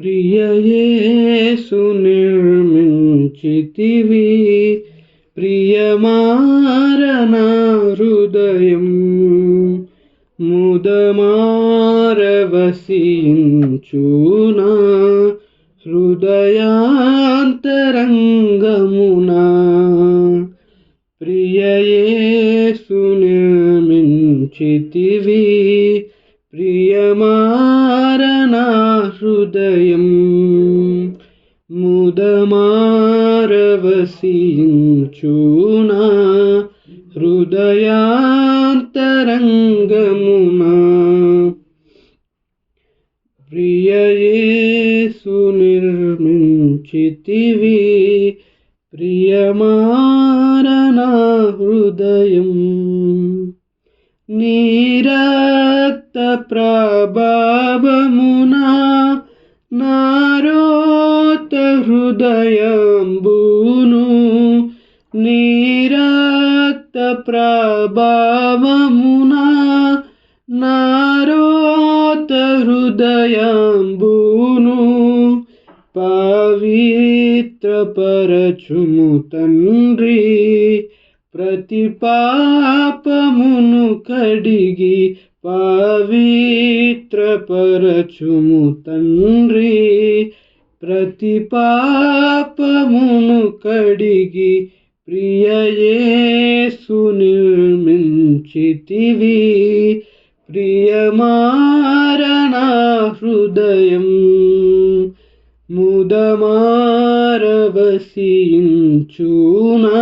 ప్రియయేసు నిర్మించితివి ప్రియమారణ హృదయం ముదమారవసించునా హృదయాంతరంగమునా ప్రియయేసు నిర్మించితివి हृदयं चूना हृदयान्तरङ्गमुना। प्रिययेषु निर्मिञ्चितिवि प्रियमारणा हृदयम् नीरा ప్రభావమునా నారోత హృదయంబును నీరక్త ప్రభావమునా నారోత హృదయంబును పవిత్రపరచుము తండ్రి ప్రతి పాపమును కడిగి పవిత్రపరచుము తండ్రి ప్రతి పాపమును కడిగి ప్రియయేసు నిర్మించితివి. ప్రియమారణ హృదయం ముదమారవసించునా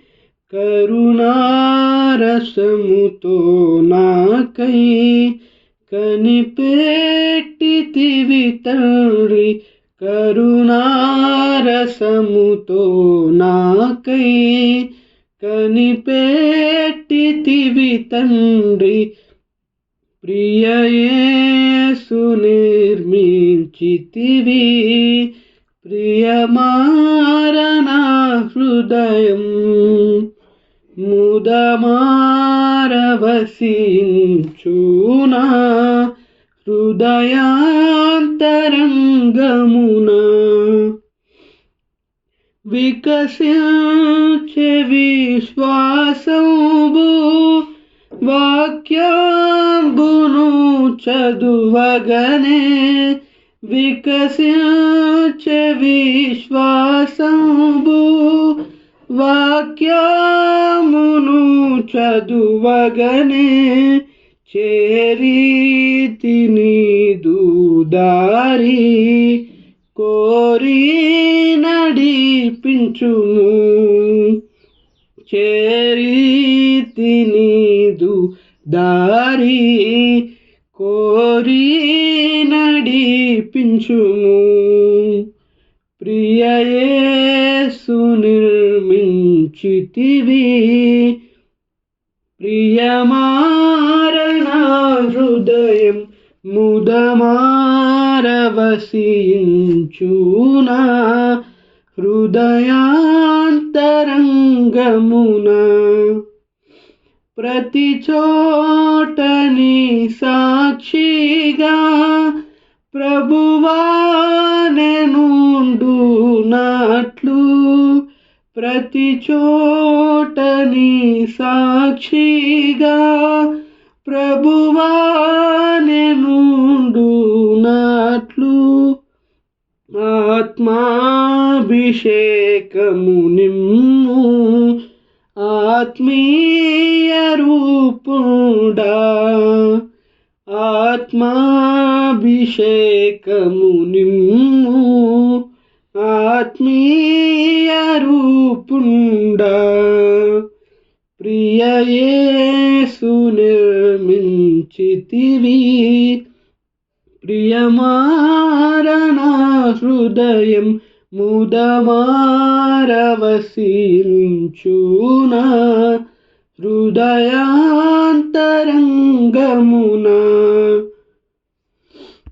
కరుణారసముతో నాకై కనిపెట్టితివి తండ్రి కరుణారసముతో నాకై కనిపెట్టితివి తండ్రి. ప్రియయేసు నిర్మించితివి ప్రియమారణ హృదయం. ముదమారవసించునా హృదయాంతరంగమునా వికసించే విశ్వాసంబు వాక్యాంబును చదువగనే వికసించే విశ్వాసంబు వాక్యమును చదువగనే చేరీతి నీదు దారి కోరి నడిపించుము. చేరీతి దారి కోరి నడిపించుము. ప్రియయే నిర్మించితివి ప్రియమారణ హృదయం ముదమారవసించునా హృదయాంతరంగమున. ప్రతి చోటని సాక్షిగా ప్రభువా ప్రతి చోటని సాక్షిగా ప్రభువానెనుండు నాట్లు ఆత్మాభిషేకము నిమ్ము ఆత్మీయ రూపుడా. ఆత్మాభిషేకము నిమ్ము ఆత్మీయ రూపుండ. ప్రియయేసు నిర్మించితివి. ప్రియమారణ హృదయం ముదమారవసించునా హృదయా